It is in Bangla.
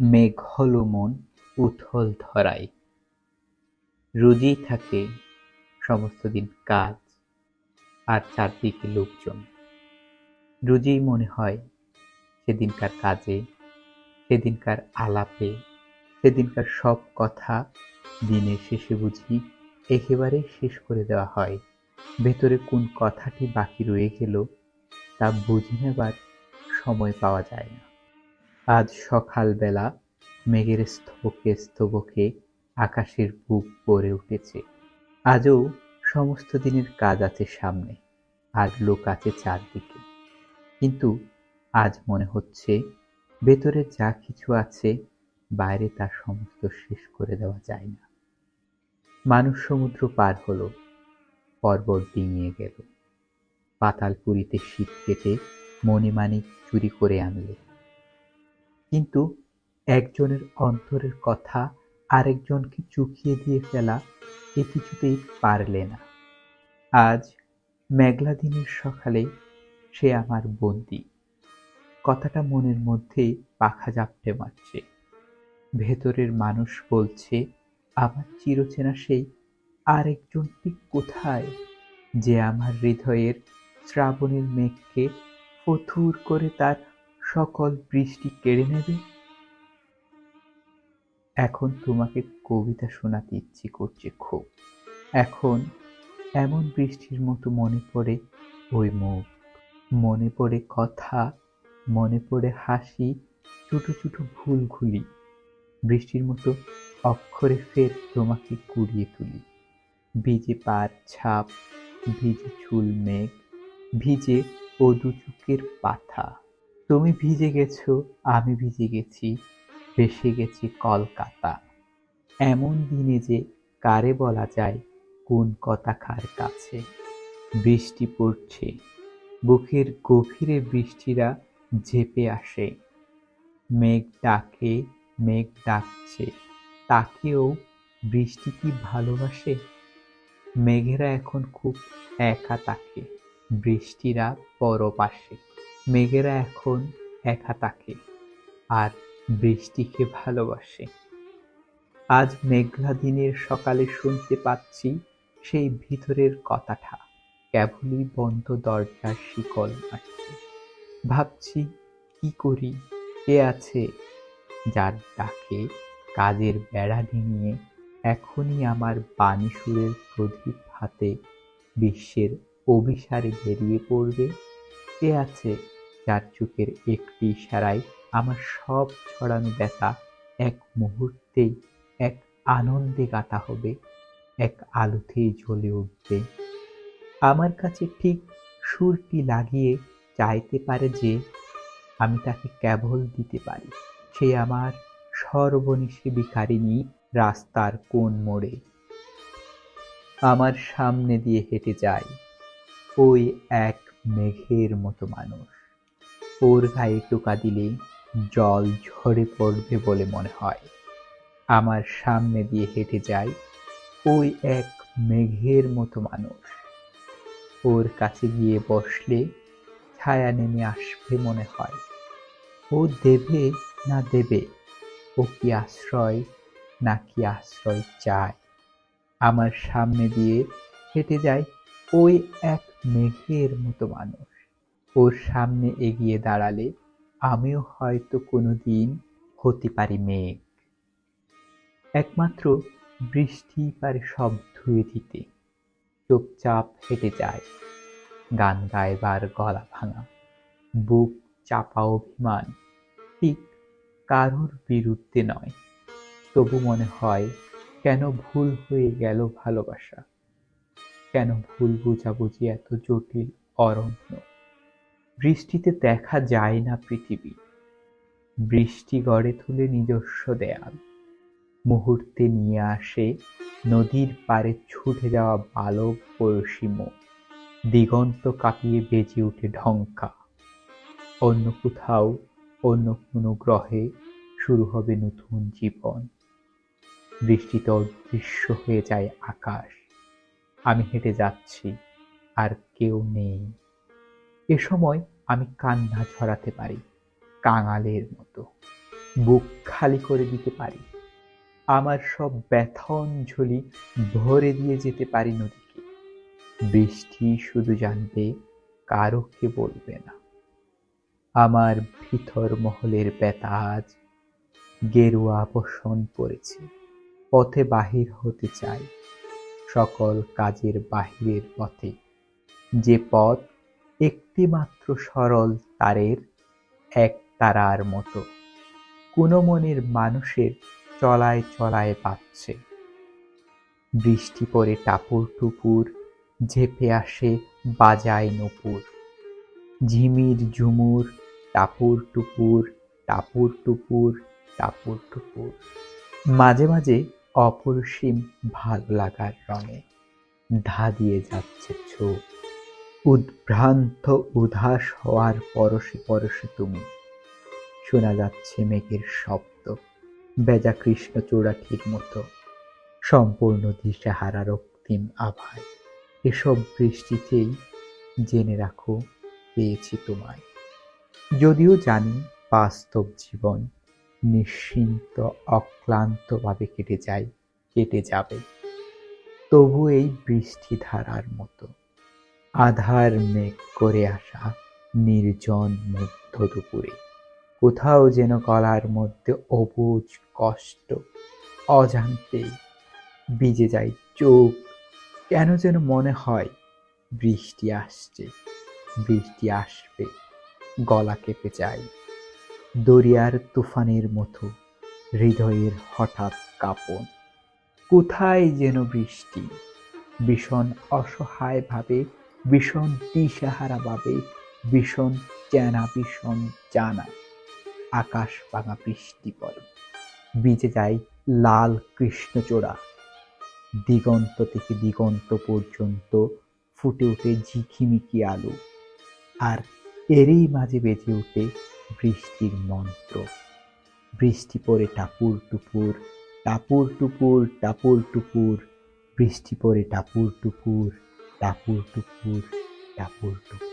মেঘ হলো মন উথল ধরায়। রোজই থাকে সমস্ত দিন কাজ আর চারদিকে লোকজন। রোজই মনে হয় সেদিনকার কাজে, সেদিনকার আলাপে, সেদিনকার সব কথা দিনের শেষে বুঝি একেবারে শেষ করে দেওয়া হয়। ভেতরে কোন কথাটি বাকি রয়ে গেল তা বুঝে নেবার সময় পাওয়া যায় না। আজ সকালবেলা মেঘের স্তবকে স্তবকে আকাশের বুক ভরে উঠেছে। আজও সমস্ত দিনের কাজ আছে সামনে আর লোক আছে চারদিকে। কিন্তু আজ মনে হচ্ছে ভেতরে যা কিছু আছে বাইরে তার সমস্ত শেষ করে দেওয়া যায় না। মানুষ সমুদ্র পার হলো, পর্বত ডিঙিয়ে গেল। পাতালপুরীতে শীত কেটে মণিমাণিক চুরি করে আনলে। কিন্তু একজনের অন্তরের কথা আরেকজনকে চুকিয়ে দিয়ে ফেলা এ কিছুতেই পারলে না। আজ মেঘলা দিনের সকালে সে আমার বন্দি। কথাটা মনের মধ্যে পাখা জাপটে মারছে। ভেতরের মানুষ বলছে, আমার চিরচেনা সেই আরেকজনটি কোথায় যে আমার হৃদয়ের শ্রাবণের মেঘকে ফথুর করে তার সকল বৃষ্টি কেড়ে নেবে। এখন তোমাকে কবিতা শোনাতে ইচ্ছে করছে খুব। এখন এমন বৃষ্টির মতো মনে পড়ে ওই মুখ। মনে পড়ে কথা, মনে পড়ে হাসি, ছোটো ছোটো ভুলগুলি। বৃষ্টির মতো অক্ষরে ফের তোমাকে কুড়িয়ে তুলি। ভিজে পার ছাপ, ভিজে চুল মেঘ, ভিজে ও দুচুকের পাথা তুমি ভিজে গেছো, আমি ভিজে গেছি, ভেসে গেছি কলকাতা। এমন দিনে যে কারে বলা যায়, কোন কথা কার কাছে? বৃষ্টি পড়ছে, বুকের গভীরে বৃষ্টিরা ঝেপে আসে। মেঘ ডাকে, মেঘ ডাকছে, তাকেও বৃষ্টি কি ভালোবাসে? মেঘেরা এখন খুব একা তাকে বৃষ্টিরা পরপাশে মেঘেরা এখন একা তাকে আর বৃষ্টিকে ভালোবাসে। আজ মেঘলা দিনের সকালে শুনতে পাচ্ছি সেই ভিতরের কথাটা, কেবলই বন্ধ দরজার শিকল মারছে ভাবছি, কি করি? কে আছে যার ডাকে কাজের বেড়া ডিঙিয়ে এখনই আমার বাণী সুরের প্রদীপ হাতে বিশ্বের অভিসারে বেরিয়ে পড়বে? কে আছে যার চোখের একটি ইশারায় আমার সব ছড়ানো ব্যথা এক মুহূর্তেই, এক আনন্দে গাঁথা হবে, এক আলোতেই জ্বলে উঠবে। আমার কাছে ঠিক সুরটি লাগিয়ে চাইতে পারে যে, আমি তাকে কেবল দিতে পারি। সে আমার সর্বনিশে বিকারিণী রাস্তার কোন মোড়ে। আমার সামনে দিয়ে হেঁটে যায়। ওই এক মেঘের মতো মানুষ। ওর গায়ে টোকা দিলে জল ঝরে পড়বে বলে মনে হয়। আমার সামনে দিয়ে হেঁটে যায় ওই এক মেঘের মতো মানুষ। ওর কাছে গিয়ে বসলে ছায়া নেমে আসবে মনে হয়। ও দেবে না দেবে, ও কি আশ্রয় না কি আশ্রয় চায়? আমার সামনে দিয়ে হেঁটে যায় ওই এক মেঘের মতো মানুষ। ওর সামনে এগিয়ে দাঁড়ালে আমিও হয়তো কোনো দিন হতে পারি মেঘ। একমাত্র বৃষ্টি পারে সব ধুয়ে দিতে। চুপচাপ হেঁটে যায়। গান গাইবার গলা ভাঙা। বুক চাপা অভিমান ঠিক কারোর বিরুদ্ধে নয়। তবু মনে হয় কেন ভুল হয়ে গেল ভালোবাসা। কেন ভুল বুঝাবুঝি এত জটিল, অরণ্য? বৃষ্টিতে দেখা যায় না পৃথিবী। বৃষ্টি গড়ে তুলে নিজস্ব দেয়াল। মুহূর্তে নিয়ে আসে নদীর পারে ছুটে যাওয়া বালক পরশিম দিগন্ত কাঁপিয়ে বেজে উঠে ঢঙ্কা। অন্য কোথাও, অন্য কোনো গ্রহে শুরু হবে নতুন জীবন। বৃষ্টিতে অদৃশ্য হয়ে যায় আকাশ। আমি হেঁটে যাচ্ছি, আর কেউ নেই। এ সময় আমি কান্না ছড়াতে পারি, কাঙালের মতো। বুক খালি করে দিতে পারি। আমার সব ব্যথন ঝুলি ভরে দিয়ে যেতে পারি নদীকে। বৃষ্টি শুধু জানবে কারোকে বলবে না। আমার ভিতর মহলের ব্যথা আজ গেরুয়া পোষণ পড়েছে, পথে বাহির হতে চাই। সকল কাজের বাহিরের পথে। যে পথ একটিমাত্র সরল তারের, এক তারার মতো। কোনো মনের মানুষের চলায় চলায় পাচ্ছে বৃষ্টি পরে টাপুর টুপুর, ঝেপে আসে বাজায় নপুর। ঝিমির ঝুমুর, টাপুর টুপুর টাপুর টুপুর টাপুর টুপুর। মাঝে মাঝে অপরিসীম ভালো লাগার রঙে ধা দিয়ে যাচ্ছে চোখ। উদ্ভ্রান্ত উদাস হওয়ার পরশে পরশে তুমি। শোনা যাচ্ছে মেঘের শব্দ। বেজা কৃষ্ণচূড়া ঠিক মতো। সম্পূর্ণ দিশেহারা রক্তিম আভায়। এসব বৃষ্টিতেই জেনে রাখো, পেয়েছি তোমায়। যদিও জানি বাস্তব জীবন নিশ্চিন্ত, অক্লান্তভাবে কেটে যায়, কেটে যাবে। তবু এই বৃষ্টি ধারার মতো আধার মেঘ করে আসা নির্জন মধ্য দুপুরে। কোথাও যেন গলার মধ্যে অবুজ কষ্ট, অজান্তেই ভিজে যায় চোখ। কেন যেন মনে হয়, বৃষ্টি আসছে, বৃষ্টি আসবে, গলা কেঁপে যায়। দরিয়ার তুফানের মতো, হৃদয়ের হঠাৎ কাঁপন। কোথায় যেন বৃষ্টি, ভীষণ অসহায়ভাবে, ভীষণ দিশাহারাভাবে, ভীষণ চেনা ভীষণ জানা আকাশ ভাঙা বৃষ্টি পড়ে ভিজে যায় লাল কৃষ্ণচূড়া। দিগন্ত থেকে দিগন্ত পর্যন্ত ফুটে ওঠে ঝিকিমিকি আলো। আর এরই মাঝে বেজে ওঠে বৃষ্টির মন্ত্র। বৃষ্টি পড়ে টাপুর টুপুর টাপুর টুপুর টাপুর টুপুর। বৃষ্টি পড়ে টাপুর টুপুর টাপুর টুপুর টাপুর টুপুর।